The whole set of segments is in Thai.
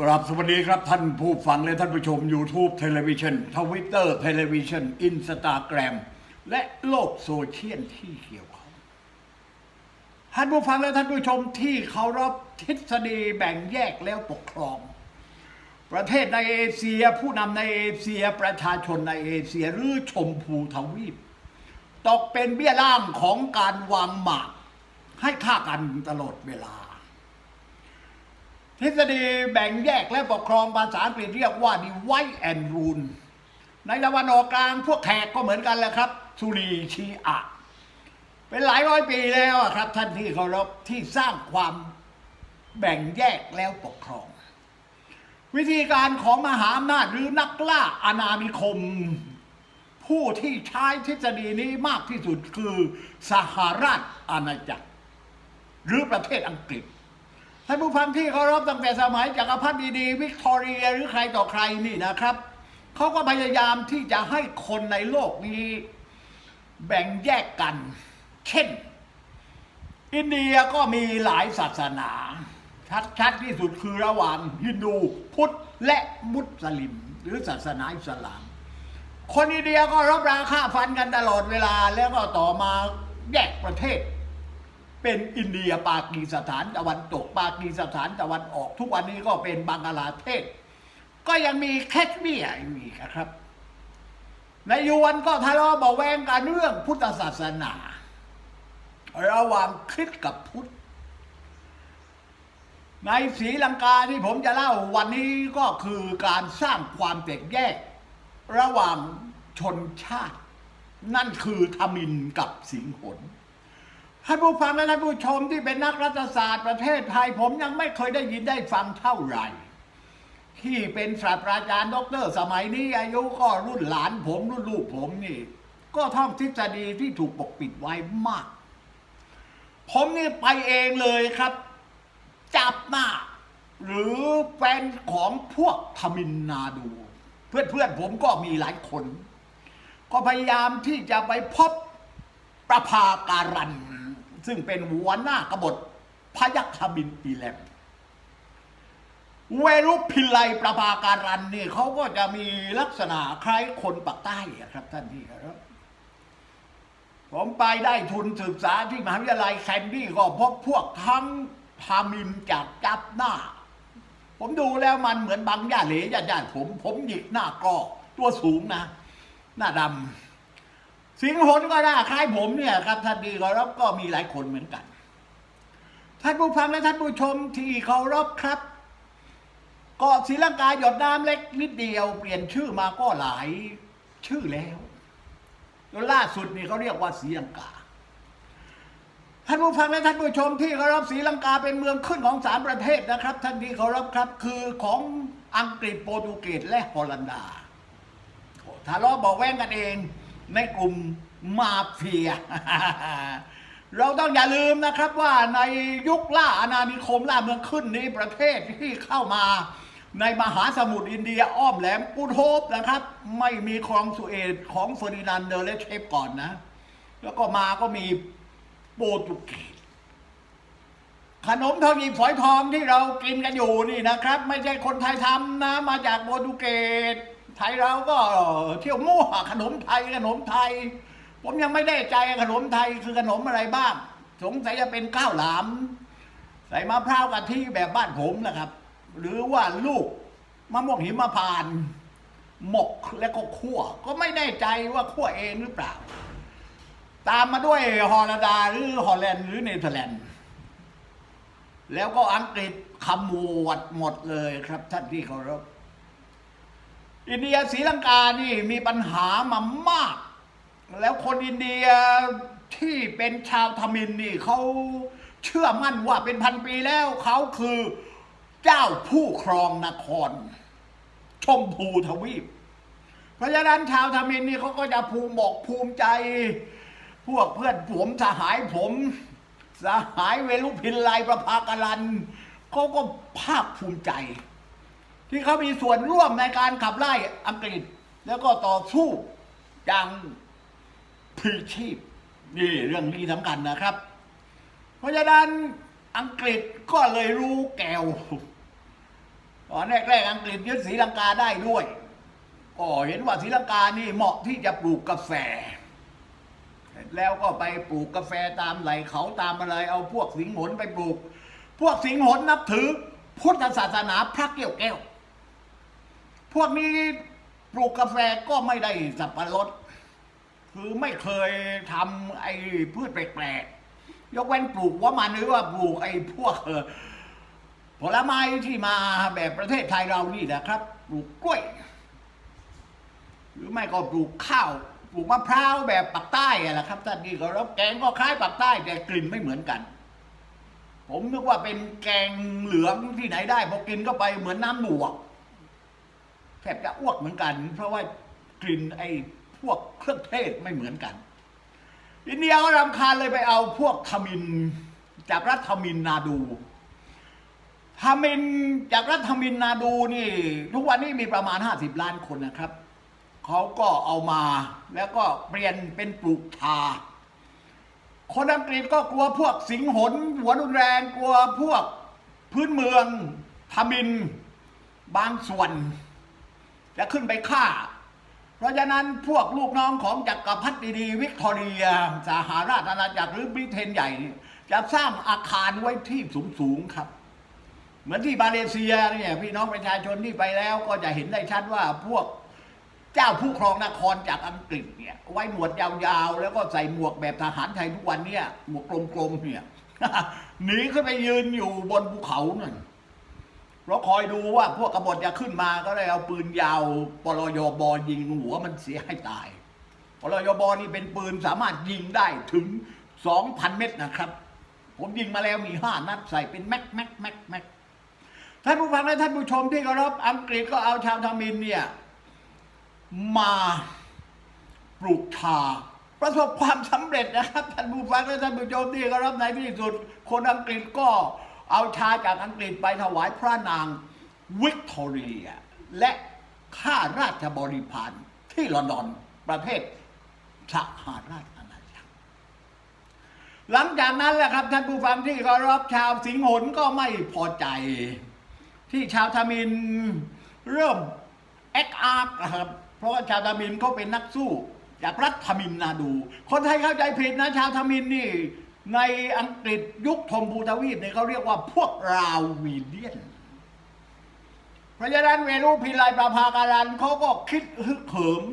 กราบสวัสดีครับท่านผู้ฟังและท่านผู้ชม YouTube เทเลวิชันทวิตเตอร์เทเลวิชันอินสตาแกรมและโลกโซเชียลที่เกี่ยวข้องท่านผู้ฟังและท่านผู้ชมที่เคารพทฤษฎีแบ่งแยกแล้วปกครอง ประเทศในเอเชีย ผู้นำในเอเชียประชาชนในเอเชียหรือชมพูทวีป ตกเป็นเบี้ยล่างของการวางหมากให้ฆ่ากันตลอดเวลา ทฤษฎีแบ่งแยกและปกครองภาษาอังกฤษเรียกว่า divide and rule ในตะวันออกกลางพวกแขกก็เหมือนกันแหละครับ สุรีชีอะเป็นหลายร้อยปีแล้วครับ ท่านที่เคารพที่สร้างความแบ่งแยกแล้วปกครอง วิธีการของมหาอำนาจหรือนักล่าอาณานิคม ผู้ที่ใช้ทฤษฎีนี้มากที่สุดคือสหราชอาณาจักร หรือประเทศอังกฤษ ท่านผู้ฟังที่เคารพตั้งแต่สมัยจักรพรรดิดีวิกตอเรียหรือใครต่อใครนี่นะครับเขาก็พยายามที่จะให้คนในโลกนี้ แบ่งแยกกัน เช่น อินเดียก็มีหลายศาสนา ชัดๆที่สุดคือระหว่างฮินดู พุทธและมุสลิม หรือศาสนาอิสลาม คนอินเดียก็รบราฆ่าฟันกันตลอดเวลาแล้วก็ต่อมาแยกประเทศ เป็นอินเดียปากีสถานตะวันตก ปากีสถานตะวันออก ทุกวันนี้ก็เป็นบังกลาเทศ ก็ยังมีแคชเมียร์อีกครับในยวนก็ทะเลาะเบาแวงกันเรื่องพุทธศาสนา ระหว่างคริสต์กับพุทธ ในศรีลังกาที่ผมจะเล่าวันนี้ก็คือการสร้างความแตกแยก ระหว่างชนชาติ นั่นคือทมินกับสิงหน ท่านผู้ฟังและท่านผู้ชมที่เป็นนักรัฐศาสตร์ประเทศไทย ผมยังไม่เคยได้ยินได้ฟังเท่าไหร่ ที่เป็นศาสตราจารย์ด็อกเตอร์สมัยนี้ อายุก็รุ่นหลานผมรุ่นลูกผมนี่ ก็ท่องทฤษฎีที่ถูกปกปิดไว้มาก ผมนี่ไปเองเลยครับ จับหน้า หรือแฟนของพวกทมินนาดู เพื่อนๆผมก็มีหลายคน ก็พยายามที่จะไปพบประภาการัน ซึ่งเป็นหัวหน้ากบฏพยัคฆบินปีแลมเวรุพิไลประภาการันนี่เขาก็จะมีลักษณะคล้ายคนปากใต้อะครับท่านที่ครับ ผมไปได้ทุนศึกษาที่มหาวิทยาลัยแคนดี้ก็พบพวกทั้งพามินจากจับหน้า ผมดูแล้วมันเหมือนบางย่าเหลญาญาติผม ผมหยิกหน้ากรอตัวสูงนะ หน้าดำ สิงหนก็หน้คล้ายผมเนี่ยครับท่านดีเคารพก็มีหลายคนเหมือนกัน ท่านผู้ฟังและท่านผู้ชมที่เคารพครับเกาะศรีลังกาหยดน้ำเล็กนิดเดียวเปลี่ยนชื่อมาก็หลายชื่อแล้วแล้วล่าสุดนี่เขาเรียกว่าศรีลังกา ท่านผู้ฟังและท่านผู้ชมที่เคารพศรีลังกาเป็นเมืองขึ้นของสามประเทศนะครับ ท่านที่เคารพครับคือของอังกฤษโปรตุเกสและฮอลันดาทะเลาะเบอกแว้งกันเอง ในกลุ่มมาเฟีย เราต้องอย่าลืมนะครับว่าในยุคล่าอาณานิคมล่าเมืองขึ้นนี้ประเทศที่เข้ามาในมหาสมุทรอินเดียอ้อมแหลมกูโทบนะครับ ไม่มีคลองสุเอตของเฟอร์ดินานเดอเลเชฟก่อนนะ แล้วก็มาก็มีโปรตุเกสขนมทองหยิบฝอยทองที่เรากินกันอยู่นี่นะครับ ไม่ใช่คนไทยทำนะ มาจากโปรตุเกส ทยเราก็เที่ยวมั่วขนมไทยขนมไทย ผมยังไม่ได้ใจขนมไทยคือขนมอะไรบ้าง สงสัยจะเป็นข้าวหลาม ใส่มะพร้าวกะทิแบบบ้านผมนะครับ หรือว่าลูกมะม่วงหิมพานต์หมกแล้วก็คั่ว ก็ไม่แน่ใจว่าคั่วเองหรือเปล่า ตามมาด้วยฮอลันดาหรือฮอลแลนด์หรือเนเธอร์แลนด์แล้วก็อังกฤษขมวดหมดเลยครับท่านที่เคารพ อินเดียศรีลังกานี่มีปัญหามามาก แล้วคนอินเดียที่เป็นชาวทมินนี่เขาเชื่อมั่นว่าเป็นพันปีแล้วเขาคือเจ้าผู้ครองนคร ชมพูทวีป เพราะฉะนั้นชาวทมินนี่เขาก็จะภูมิบอกภูมิใจ พวกเพื่อนผมสหายผมสหายเวลุพินไลประภากรันเขาก็ภาคภูมิใจ ที่เขามีส่วนร่วมในการขับไล่อังกฤษ แล้วก็ต่อสู้อย่างพลีชีพ นี่เรื่องนี้สำคัญนะครับ เพราะฉะนั้นอังกฤษก็เลยรู้แก้วตอนแรกๆอังกฤษยึดศรีลังกาได้ด้วยก็เห็นว่าศรีลังกานี่เหมาะที่จะปลูกกาแฟ แล้วก็ไปปลูกกาแฟตามไหลเขาตามอะไร เอาพวกสิงห์หนไปปลูก พวกสิงห์หนนับถือพุทธศาสนาพระเกี่ยวแก้ว พวกนี้ปลูกกาแฟก็ไม่ได้สับปะรด คือไม่เคยทำไอ้พืชแปลกๆ ยกเว้นปลูกว่ามันหรือว่าปลูกไอ้พวกผลไม้ที่มาแบบประเทศไทยเรานี่นะครับ ปลูกกล้วย หรือไม่ก็ปลูกข้าว ปลูกมะพร้าวแบบปักใต้อะละครับท่านนี่ก็รับแกงก็คล้ายปักใต้แต่กลิ่นไม่เหมือนกัน ผมนึกว่าเป็นแกงเหลืองที่ไหนได้พอกินเข้าไปเหมือนน้ำหนวก แทบจะอ้วกเหมือนกัน เพราะว่ากลิ่นไอ้พวกเครื่องเทศไม่เหมือนกันอินเดียก็รำคาญเลยไปเอาพวกทมิน จากรัฐทมินนาดูทมินจากรัฐทมินนาดูนี่ ทุกวันนี้มีประมาณ 50 ล้านคนนะครับเขาก็เอามาแล้วก็เปลี่ยนเป็นปลูกชาคนอังกฤษก็กลัวพวกสิงหนหัวรุนแรงกลัวพวกพื้นเมืองทมิน บางส่วน จะขึ้นไปฆ่า เพราะฉะนั้นพวกลูกน้องของจักรพรรดินีวิกตอเรียสหราชอาณาจักรหรือบริเตนใหญ่จะสร้างอาคารไว้ที่สูงๆครับ เหมือนที่มาเลเซียเนี่ยพี่น้องประชาชนที่ไปแล้วก็จะเห็นได้ชัดว่าพวกเจ้าผู้ครองนครจากอังกฤษเนี่ย ไว้หนวดยาวๆ แล้วก็ใส่หมวกแบบทหารไทยทุกวันเนี่ย หมวกกลมๆเนี่ยหนีขึ้นไปยืนอยู่บนภูเขานั่น เราคอยดูว่าพวกกบฏจะขึ้นมาก็เลยเอาปืนยาวปลยบยิงหัวมันเสียให้ตายปลยบนี่เป็นปืนสามารถยิงได้ถึงสองพันเม็ดนะครับ ผมยิงมาแล้วมีห้านัดใส่เป็นแม็กแม็กแม็กแม็กท่านผู้ฟังและท่านผู้ชมที่เคารพอังกฤษก็เอาชาวทามินเนี่ย มาปลูกชาประสบความสำเร็จนะครับท่านผู้ฟังและท่านผู้ชมที่เคารพในที่สุด คนอังกฤษก็ เอาชาจากอังกฤษไปถวายพระนางวิกตอเรีย และข้าราชบริพารที่ลอนดอนประเทศสหราชอาณาจักร หลังจากนั้นแหละครับท่านผู้ฟังที่เคารพชาวสิงห์หนก็ไม่พอใจ ที่ชาวทมินเริ่มแอคอาร์ครับเพราะว่าชาวทมินเขาเป็นนักสู้จากรัฐทมินนาดู คนไทยเข้าใจผิดนะชาวทมินนี่ ในอังกฤษยุคธมพูทวีปเนี่ยเขาเรียกว่าพวกราวีเลียนเพราะฉะนั้นเวรุพิไลประภาการันเขาก็คิดฮึกเหิม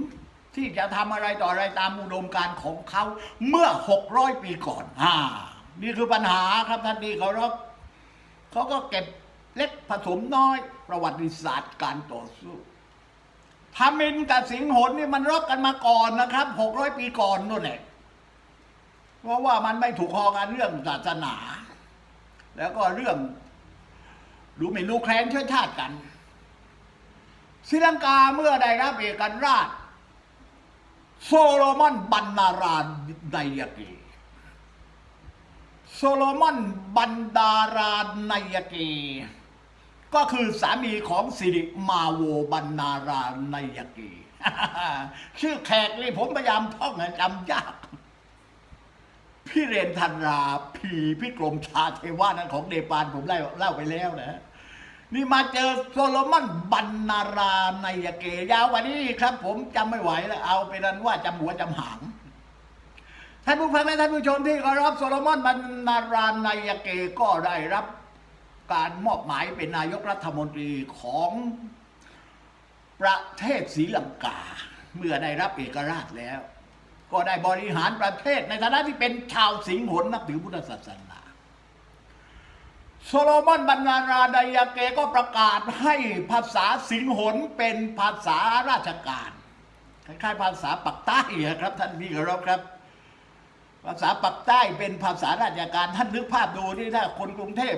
ที่จะทำอะไรต่ออะไรตามอุดมการของเขาเมื่อ 600 ปีก่อนอ่านี่คือปัญหาครับท่านที่เคารพเขาก็เก็บเล็กผสมน้อยประวัติศาสตร์การต่อสู้ทามินกับสิงห์หนนี่มันรบกันมาก่อนนะครับ 600 ปีก่อนนู่นแหละ เพราะว่ามันไม่ถูกคอกันเรื่องศาสนา แล้วก็เรื่องดูไม่รู้แคลนเชื้อชาติกันศรีลังกาเมื่อได้รับเอกราช โซโลมอนบันนารานไดยกีโซโลมอนบันดาราไนยกีก็คือสามีของสิริมาโวบันนารานไนยกี ชื่อแขกนี่ผมพยายามท่องให้จำยาก พี่เรนธันราพีพี่กรมชาเทวานั้นของเนปาลผมเล่าเล่าไปแล้วนะ นี่มาเจอโซโลมอนบันนารานายเกยาวว่านี้ครับ ผมจำไม่ไหวแล้วเอาเป็นนั้นว่าจำหัวจำหางท่านผู้ฟังและท่านผู้ชมที่เคารพโซโลมอนบันนารานายเกก็ได้รับการมอบหมายเป็นนายกรัฐมนตรีของประเทศศรีลังกา เมื่อได้รับเอกราชแล้ว ก็ได้บริหารประเทศในฐานะที่เป็นชาวสิงห์หนนับถือพุทธศาสนา โซโลมอนบรรณาราดายาเกก็ประกาศให้ภาษาสิงหนเป็นภาษาราชการคล้ายๆภาษาปักใต้ครับ ท่านพี่เคารพครับ ภาษาปักใต้เป็นภาษาราชการท่านนึกภาพดูที่ถ้าคนกรุงเทพ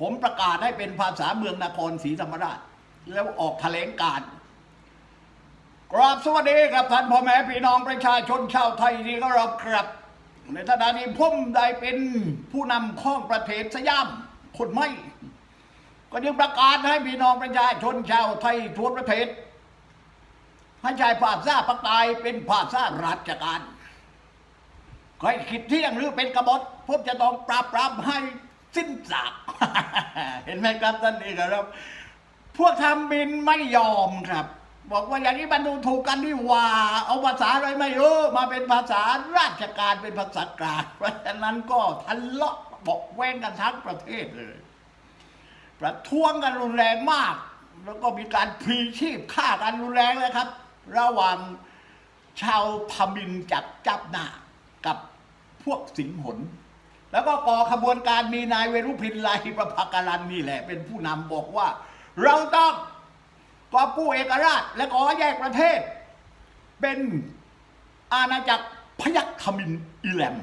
ผมประกาศให้เป็นภาษาเมืองนครศรีธรรมราช แล้วออกแถลงการณ์ กราบสวัสดีครับท่านพ่อแม่พี่น้องประชาชนชาวไทยที่เคารพครับ ในฐานะนี้ผมได้เป็นผู้นำข้องประเทศสยามคนไม่ ก็จึงประกาศให้พี่น้องประชาชนชาวไทยทั่วประเทศให้ใช้ภาษาปักใต้เป็นภาษาราชการใครคิดเที่ยงหรือเป็นกบฏผมจะต้องปราบปรามให้สิ้นซากเห็นไหมครับท่านนี่ครับ พวกทำบินไม่ยอมครับ บอกว่าอย่างนี้มันดูถูกกันนี่ว่า เอาภาษาอะไรไม่รู้มาเป็นภาษาราชการเป็นภาษากลางเพราะฉะนั้นก็ทะเลาะบอกแว้งกันทั้งประเทศเลย ประท้วงกันรุนแรงมาก แล้วก็มีการพลีชีพฆ่ากันรุนแรงเลยครับ ระหว่างชาวทมินจากจับหน้ากับพวกสิงหนแล้วก็ก่อขบวนการมีนายเวรุพินไลประภาการันนี่แหละ เป็นผู้นำบอกว่า เราต้อง กอบกู้เอกราช และขอแยกประเทศ เป็นอาณาจักรพยัคฆ์มินอิแลม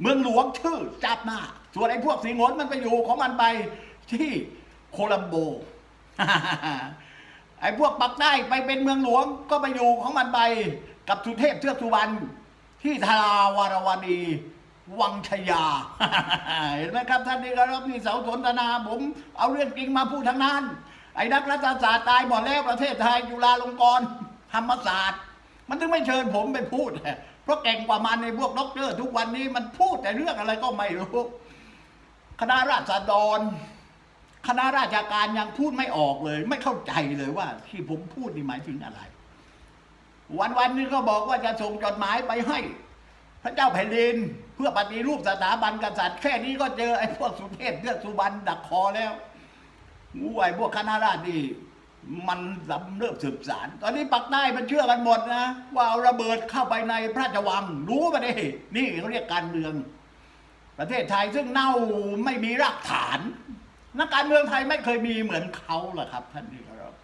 เมืองหลวงชื่อจับหน้า ส่วนไอ้พวกสิงหนมันไปอยู่ของมันไปที่โคลัมโบ ไอ้พวกปักใต้ไปเป็นเมืองหลวงก็ไปอยู่ของมันไปกับสุเทพเทือกสุวรรณที่ทาราวารวดีวังชยา เห็นไหมครับท่านนี่ครับนี่เสาสนทนาผม เอาเรื่องจริงมาพูดทั้งนั้น ไอ้นักรัฐศาสตร์ตายหมดแล้วประเทศไทยจุฬาลงกรณ์ธรรมศาสตร์ มันถึงไม่เชิญผมไปพูด เพราะเก่งกว่ามันในพวกด็อกเตอร์ทุกวันนี้มันพูดแต่เรื่องอะไรก็ไม่รู้คณะราษฎรคณะราชการยังพูดไม่ออกเลย ไม่เข้าใจเลยว่า ที่ผมพูดนี่หมายถึงอะไร วันวันนึงก็บอกว่าจะส่งจดหมายไปให้ พระเจ้าแผ่นดินเพื่อปฏิรูปสถาบันกษัตริย์แค่นี้ก็เจอไอ้พวกสุเทพเทือกสุบรรณดักคอแล้ว งูไอ้พวกคณะราษฎรนี่มันสำเริบสืบสาร ตอนนี้ปักใต้มันเชื่อกันหมดนะ ว่าเอาระเบิดเข้าไปในพระราชวัง รู้ปะดินี่เขาเรียกการเมือง ประเทศไทยซึ่งเน่าไม่มีรากฐานนักการเมืองไทยไม่เคยมีเหมือนเขาหรอครับ ท่านที่เคารพ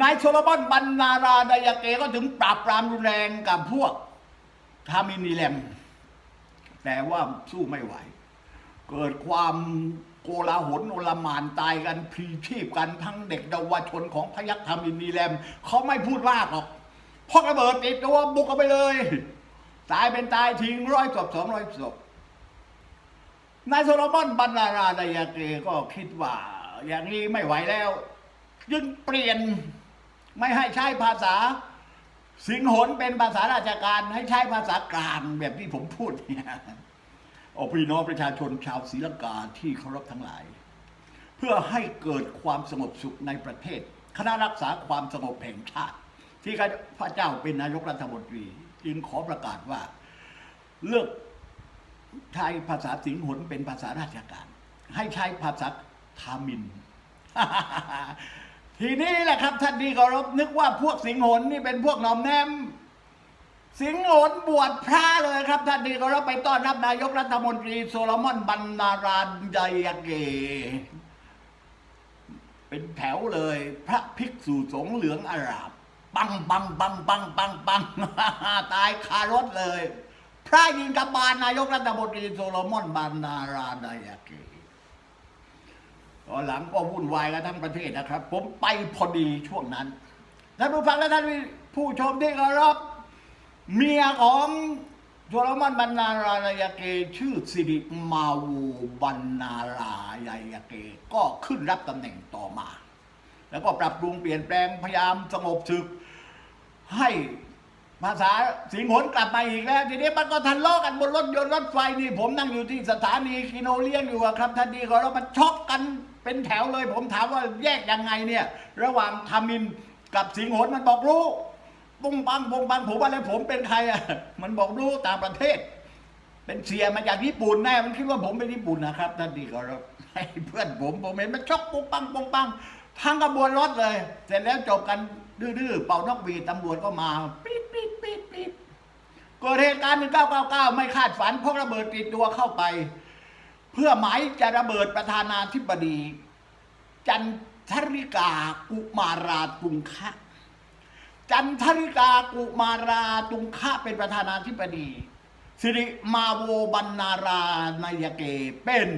นายโซโลมอนบรรณาราไดยาเกก็ถึงปราบปรามรุนแรงกับพวกทามินีแลมแต่ว่าสู้ไม่ไหว เกิดความ โกลาหลโอลหมานตายกันพลีชีพกันทั้งเด็กเยาวชนของพยัคฆ์ทามินีแลมเขาไม่พูดมากหรอกพกระเบิดติดตัวบุกเข้าไปเลย ตายเป็นตายทิ้งร้อยศพสองร้อยศพนายโซโลมอนบรรณาราไดยาเกก็คิดว่า อย่างนี้ไม่ไหวแล้ว จึงเปลี่ยนไม่ให้ใช้ภาษา สิงหนเป็นภาษาราชการให้ใช้ภาษากลางแบบที่ผมพูดเนี่ย อพี่น้องประชาชนชาวศรีลังกาที่เคารพทั้งหลาย เพื่อให้เกิดความสงบสุขในประเทศ คณะรักษาความสงบแห่งชาติ ที่พระเจ้าเป็นนายกรัฐมนตรี จึงขอประกาศว่าเลิกใช้ภาษาสิงหนเป็นภาษาราชการ ให้ใช้ภาษาทามิน ทีนี้แหละครับท่านที่เคารพนึกว่าพวกสิงหนนี่เป็นพวกนอมแนม สิงหลนบวชพระเลยครับท่านที่เคารพไปต้อนรับนายกรัฐมนตรีโซโลมอนบรรณารานไดยเก เป็นแถวเลย พระภิกษุสงฆ์เหลืองอารามปังปังปังปังปังปังตายคารถเลย พระยิงกบาลนายกรัฐมนตรีโซโลมอนบานาราไดยาเกตอนหลังก็วุ่นวายกันทั้งประเทศนะครับ ผมไปพอดีช่วงนั้นท่านผู้ฟังและท่านผู้ชมที่เคารพ เมียของโซโลมอนบรรณารายาเกชื่อสิริมาวูบรรณารายาเกก็ขึ้นรับตำแหน่งต่อมา แล้วก็ปรับปรุงเปลี่ยนแปลงพยายามสงบศึก ให้ภาษาสิงหนกลับมาอีกแล้ว ทีนี้มันก็ทะเลาะกันบนรถยนต์รถไฟนี่ผมนั่งอยู่ที่สถานีกิโนเลียนอยู่ครับท่านดีก็แล้วมันช็อกกันเป็นแถวเลย ผมถามว่าแยกยังไงเนี่ย ระหว่างทามินกับสิงหนมันบอกรู้ ปุ้งปังปุ้งปังผมว่าแล้วผมเป็นใครอะ มันบอกรู้ต่างประเทศ เป็นเสียมาจากญี่ปุ่นแน่มันคิดว่าผมเป็นญี่ปุ่นนะครับท่านดีก็แล้วให้เพื่อนผมผมเห็นมันช็อกปุ้งปังปุ้งปังทั้งกระบวนรถเลย เสร็จแล้วจบกันดื้อๆเป่านกหวีดตำรวจก็มาปี๊ดปี๊ดปี๊ดปี๊ดเกิดเหตุการณ์1999 ไม่คาดฝันพกระเบิดติดตัวเข้าไป เพื่อหมายจะระเบิดประธานาธิบดี จันทริกากุมาราตุงคะ จันทริกากุมาราตุงคะเป็นประธานาธิบดี สิริมาโวบรรณารานายเกเป็น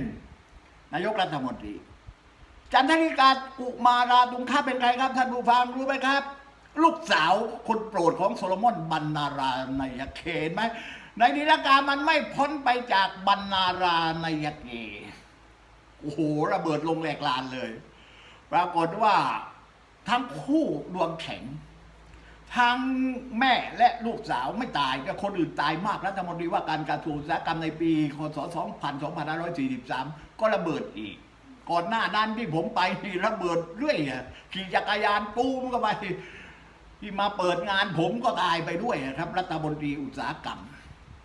นายกรัฐมนตรี จันทริกากุมาราตุงคะเป็นใครครับท่านผู้ฟังรู้ไหมครับ ลูกสาวคนโปรดของโซโลมอนบรรณารานายเกเห็นไหมในนิรการมันไม่พ้นไปจากบรรณารานายเกโอ้โหระเบิดลงแหลกลานเลย ปรากฏว่าทั้งคู่ดวงแข็ง ทั้งแม่และลูกสาวไม่ตายก็คนอื่นตายมากรัฐมนตรีว่าการกระทรวงอุตสาหกรรมในปีคศ .22543 ก็ระเบิดอีก ก่อนหน้านั้นที่ผมไปนี่ระเบิดเรื่อยขี่จักรยานตูมก็ไปที่มาเปิดงานผมก็ตายไปด้วยครับ รัฐมนตรีอุตสาหกรรม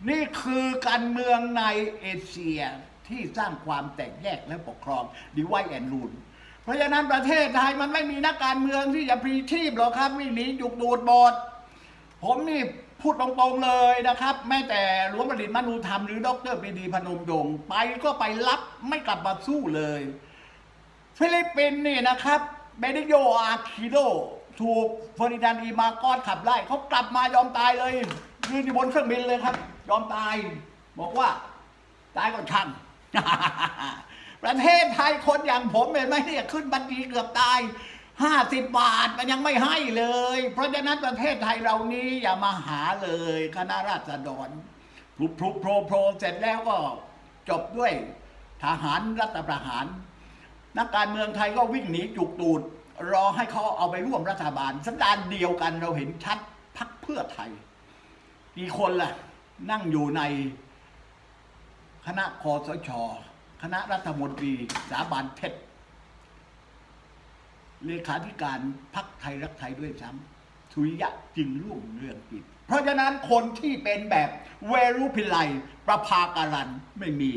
นี่คือการเมืองในเอเชียที่สร้างความแตกแยกและปกครองดีไวแอนรูน เพราะฉะนั้นประเทศไทยมันไม่มีนักการเมืองที่จะพลีชีพหรอกครับวิ่งหนีจุกดูดบอดผมนี่พูดตรงๆเลยนะครับ แม้แต่หลวงประดิษฐ์มนูธรรมหรือดรปีดีพนมยงค์ไปก็ไปรับไม่กลับมาสู้เลย ฟิลิปปินส์นี่นะครับเบนิโยอาคิโดถูกเฟอร์ดินานด์อีมาโกอสขับไล่เขากลับมายอมตายเลยยืนอยู่บนเครื่องบินเลยครับ ยอมตาย บอกว่า ตายก็ช่าง ประเทศไทยคนอย่างผมเห็นไหมเนี่ยขึ้นบัญชีเกือบตายห้าสิบบาทมันยังไม่ให้เลย เพราะฉะนั้นประเทศไทยเรานี้อย่ามาหาเลยคณะราษฎรพลุพลุโพรโพรเสร็จแล้วก็จบด้วยทหารรัฐประหาร นักการเมืองไทยก็วิ่งหนีจุกตูด รอให้เขาเอาไปร่วมรัฐบาล สัญญาณเดียวกันเราเห็นชัดพักเพื่อไทยกี่คนล่ะ นั่งอยู่ในคณะคอสช คณะรัฐมนตรีสาบานเท็จเลขาธิการพักไทยรักไทยด้วยซ้ำสุริยะจึงรุ่งเรืองกิจเพราะฉะนั้นคนที่เป็นแบบเวรุพิไลประภาการันไม่มี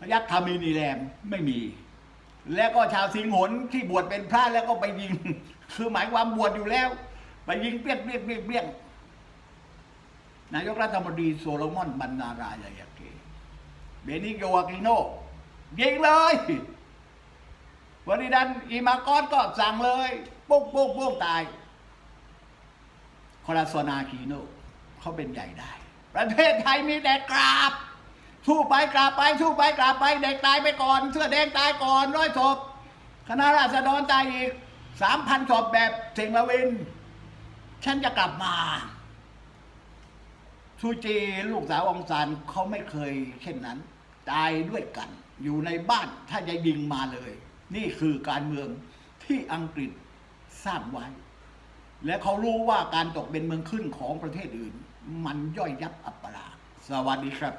พยัคฆ์ธามินีแรมไม่มี แล้วก็ชาวสิงห์หนที่บวชเป็นพระแล้วก็ไปยิง คือหมายความบวชอยู่แล้ว ไปยิงเปี้ยงเปี้ยงเปี้ยงเปี้ยงนายกรัฐมนตรีโซโลมอนบันนารายายาเก เบนิโยอากิโนยิงเลยวันนี้ดันอีมาโกอสก็สั่งเลยปุ๊กปุ๊กปุ๊กตายคอราโซนาคีโนเขาเป็นใหญ่ได้ ประเทศไทยมีแต่กราบ สู้ไปกราบไปสู้ไปกราบไปเด็กตายไปก่อน เสื้อแดงตายก่อนร้อยศพคณะราษฎรตายอีกสามพันศพแบบเสิงละวิน ฉันจะกลับมาชูจีลูกสาวองซานเขาไม่เคยเช่นนั้น ตายด้วยกัน อยู่ในบ้านถ้าจะยิงมาเลย นี่คือการเมืองที่อังกฤษสร้างไว้ และเขารู้ว่าการตกเป็นเมืองขึ้นของประเทศอื่น มันย่อยยับอับปราสวัสดีครับ